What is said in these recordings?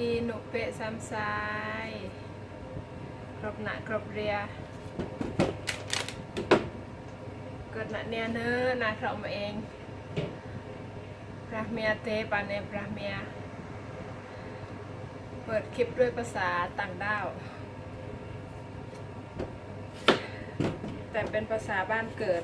ดีหนุเปะซ้ำซ้ายกรบหนะกรบเรียเกิดหนะเนี่ยเนอนาเรามาเองพระเมียเตปานเนพระเมีย เปิดคลิปด้วยภาษาต่างด้าว แต่เป็นภาษาบ้านเกิด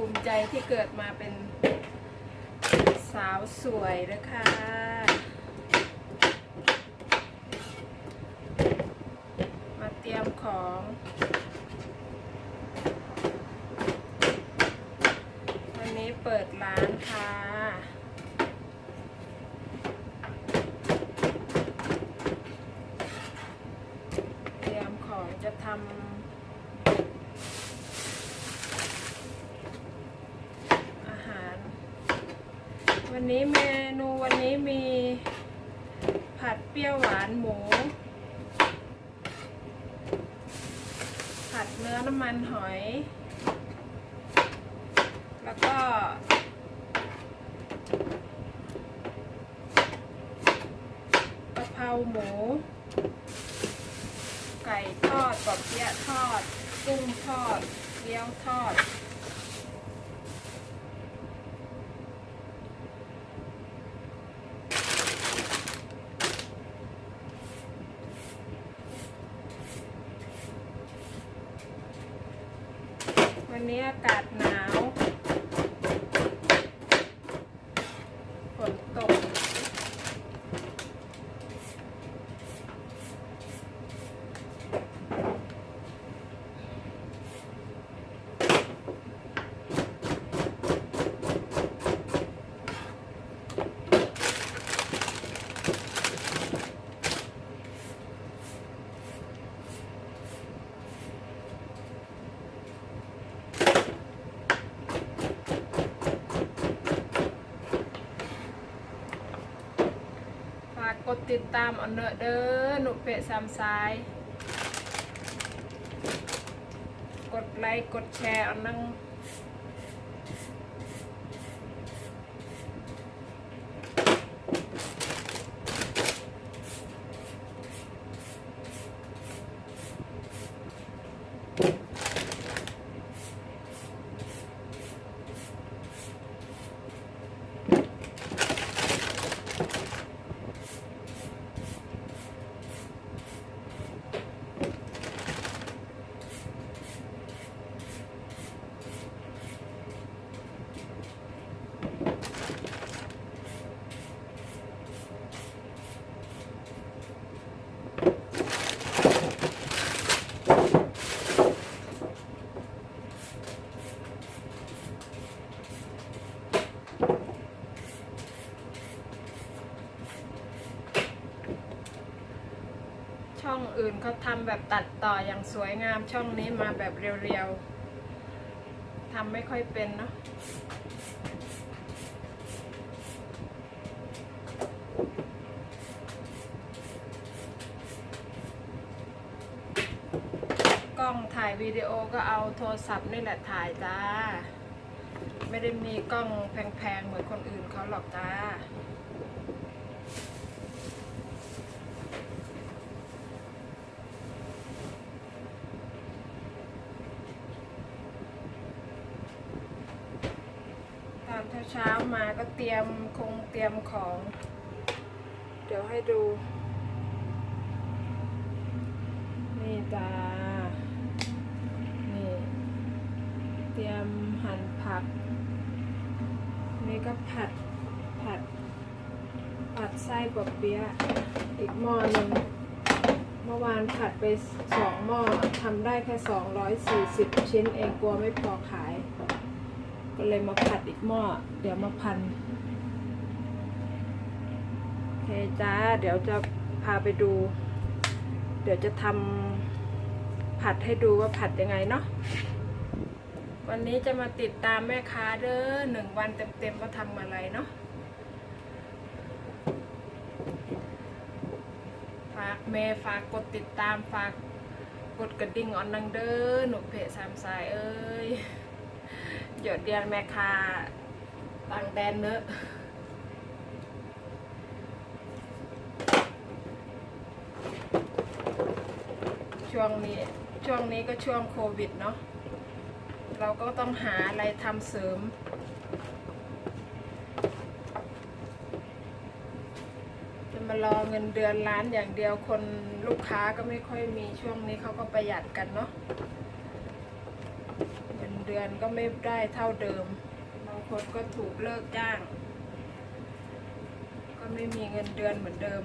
ภูมิใจที่เกิดมาเป็นสาวสวยนะคะมาเตรียมของวันนี้เปิดร้านค่ะเตรียมของจะทำ อาหาร วั นี้เมนูวันนี้มีผัดเปรี้ยวหวานหมู ผัดเนื้อน้ำมันหอย แล้วก็กะเพราหมู ไก่ทอดกบเปี๊ยะทอด กุ้งทอดเกี๊ยวทอด วันนี้อากาศหนาว ฝนตก ฝากกด ติดตามอันเนอเด้อหนุเพะสามสาย กดไลค์ กดแชร์อันนั่งช่ อื่นเขาทำแบบตัดต่ออย่างสวยงามช่องนี้มาแบบเรียวๆทำไม่ค่อยเป็นเนาะกล้องถ่ายวิดีโอก็เอาโทรศัพท์นี่แหละถ่ายจ้า ไม่ได้มีกล้องแพงๆ เหมือนคนอื่นเขาหรอกจ้า อนเช้าๆมาก็เตรียมคงเตรียมของ เดี๋ยวให้ดู นี่จ้า นี่ เตรียมหั่นผัก นี่ก็ผัดผัด ผัดไส้ปอบเปี๊ยะอีกหม้อหนึ่งเมื่อวานผัดไปสองหม้อทำได้แค่สองร้อยสี่สิบชิ้นเองกลัวไม่พอขาย ก็เลยมาผัดอีกหม้อเดี๋ยวมาพันโอเคจ้า เดี๋ยวจะพาไปดู เดี๋ยวจะทำผัดให้ดูว่าผัดยังไงเนาะวันนี้จะมาติดตามแม่ค้าเด้อหนึ่งวันเต็มๆว่าทำอะไรเนาะฝากเมฝากกดติดตามฝากกดกระดิ่งออนนังเด้อหนุกเพจสามสายเอ้ย หยดเดียนแม่คาต่างแดนเนอะช่วงนี้ช่วงนี้ก็ช่วงโควิดเนาะเราก็ต้องหาอะไรทำเสริม จะมารอเงินเดือนล้านอย่างเดียวคนลูกค้าก็ไม่ค่อยมีช่วงนี้เขาก็ประหยัดกันเนาะ เดือนก็ไม่ได้เท่าเดิมบางคนก็ถูกเลิกจ้าง ก็ไม่มีเงินเดือนเหมือนเดิม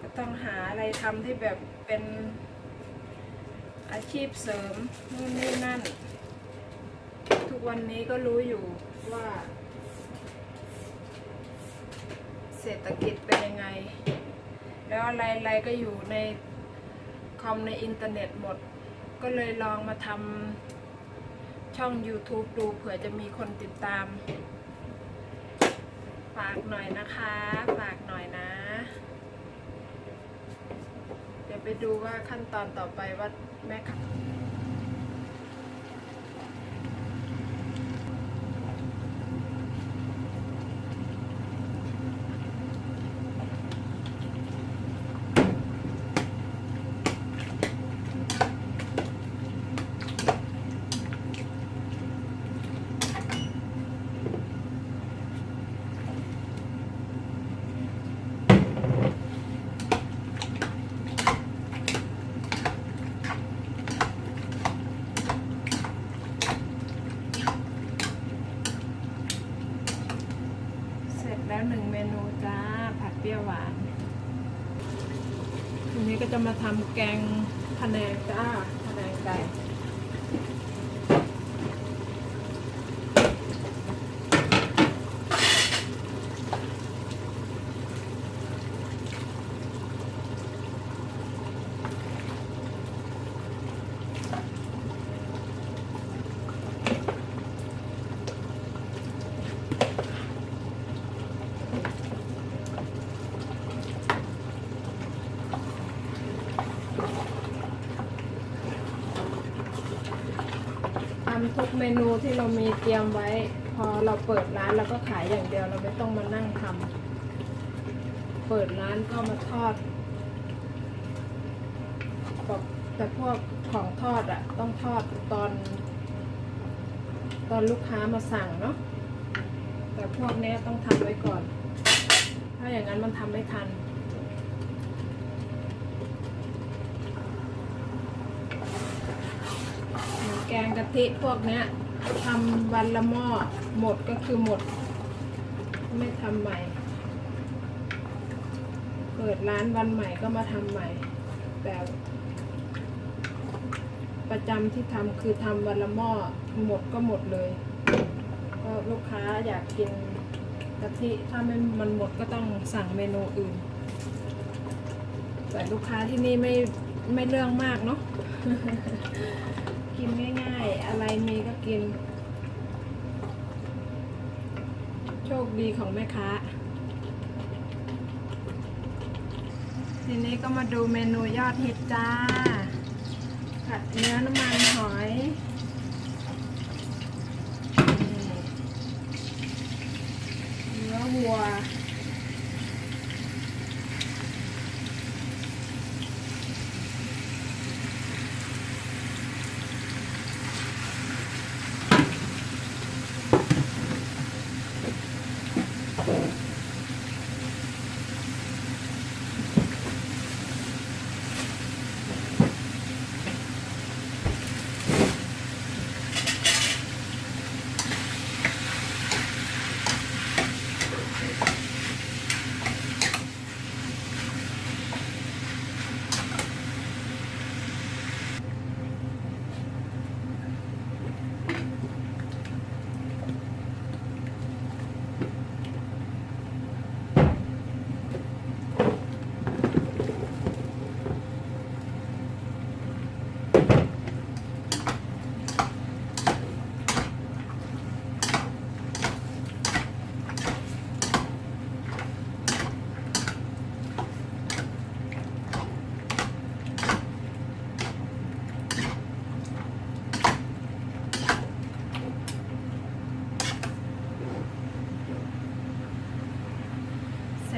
ก็ต้องหาอะไรทำที่แบบเป็นอาชีพเสริมนู่นนี่นั่น ทุกวันนี้ก็รู้อยู่ว่า เศรษฐกิจเป็นยังไง แล้วอะไรๆก็อยู่ในคอมในอินเทอร์เน็ตหมด ก็เลยลองมาทำ ช่อง YouTube ดูเผื่อจะมีคนติดตาม ฝากหน่อยนะคะ ฝากหน่อยนะ เดี๋ยวไปดูว่าขั้นตอนต่อไปว่าแม่ขับ แล้วหนึ่งเมนูจ้า ผัดเปรี้ยวหวานทีนี้ก็จะมาทำแกงพะแนงจ้าพะแนงไก่ทำทุก เมนูที่เรามีเตรียมไว้ พอเราเปิดร้านเราก็ขายอย่างเดียวเราไม่ต้องมานั่งทำเปิดร้านก็มาทอดแต่พวกของทอดอะต้องทอดตอน ตอนลูกค้ามาสั่งเนาะแต่พวกนี้ต้องทำไว้ก่อน ถ้าอย่างนั้นมันทำไม่ทัน แกงกะทิพวกเนี้ยทำวันละหม้อหมดก็คือหมด ไม่ทำใหม่ เปิดร้านวันใหม่ก็มาทำใหม่ แต่ประจำที่ทำคือทำวันละหม้อหมดก็หมดเลยก็ลูกค้าอยากกินกะทิถ้าไม่มันหมดก็ต้องสั่งเมนูอื่น แต่ลูกค้าที่นี่ไม่ไม่เรื่องมากเนาะ กินง่ายๆ อะไรมีก็กิน โชคดีของแม่ค้า ทีนี้ก็มาดูเมนูยอดฮิตจ้า ผัดเนื้อน้ำมันหอยเนื้อวัว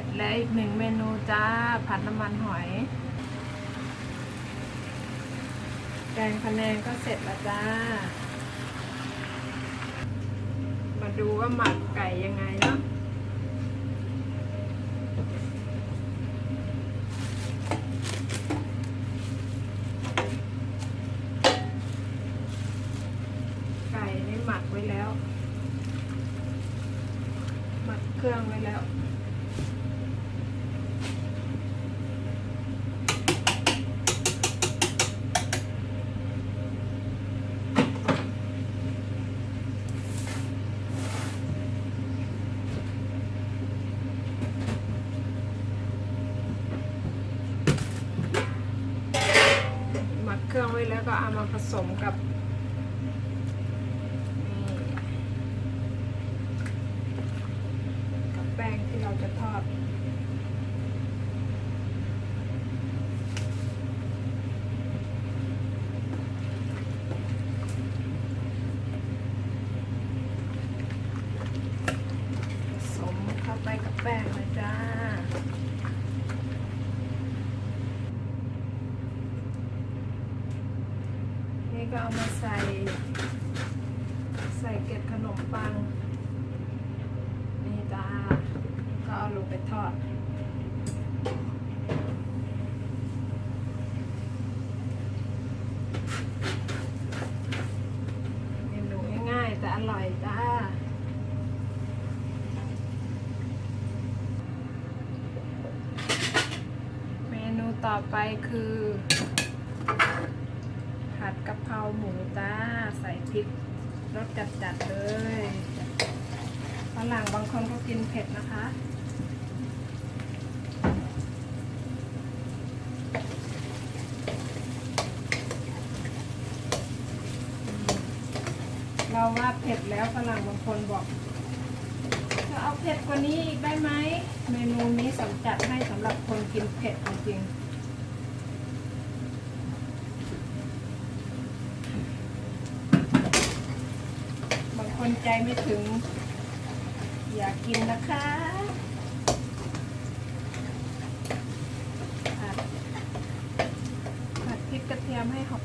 ร็จแล้วอีกหนึ่งเมนูจ้า ผัดน้ำมันหอย แกงพะแนงก็เสร็จแล้วจ้า มาดูว่าหมักไก่ยังไงเนาะไก่นี่หมักไว้แล้ว หมักเครื่องไว้แล้ว หมักเครื่องไว้แล้ว ก็เอามาผสมกับนี่กับแป้งที่เราจะทอด ผสมเข้าไปกับแป้งเลยจ้า นี่ ก็เอามาใส่ ใส่เกล็ดขนมปัง นี่จ้าก็เอาลงไปทอดเมนูง่ายๆแต่อร่อยจ้าเมนูต่อไปคือ ผัดกะเพราหมูจ้า ใส่พริกรสจัดๆเลยฝรั่งบางคนก็กินเผ็ดนะคะ เราว่าเผ็ดแล้วฝรั่งบางคนบอกจะเอาเผ็ดกว่านี้อีกได้ไหม เมนูนี้สำจัดให้สำหรับคนกินเผ็ดจริงๆ บางคนใจไม่ถึง อยากกินนะคะผัดผัดพริกกระเทียมให้หอม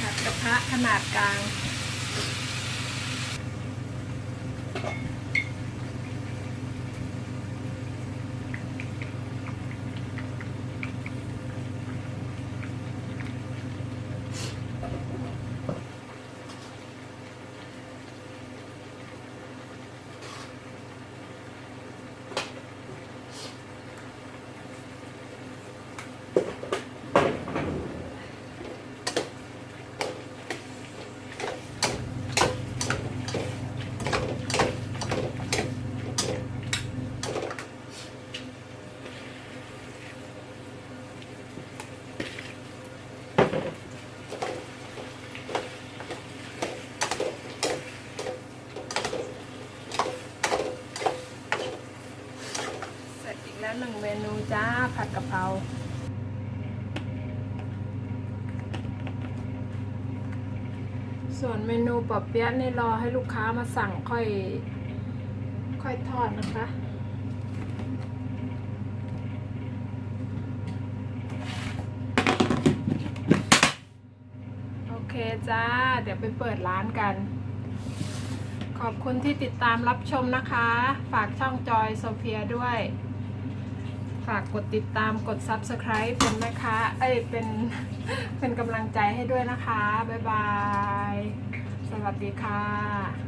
ผัดกระทะขนาดกลาง เสร็จอีกแล้วหนึ่งเมนูจ้า ผัดกะเพรา ส่วนเมนูปอเปี๊ยะนี่รอให้ลูกค้ามาสั่งค่อย ค่อยทอดนะคะ โอเคจ้า เดี๋ยวไปเปิดร้านกัน ขอบคุณที่ติดตามรับชมนะคะ ฝากช่องจอยโซเฟียด้วย ฝากกดติดตามกด Subscribe เป็นนะคะเอ้ยเป็นเป็นกำลังใจให้ด้วยนะคะ บ๊ายบาย สวัสดีค่ะ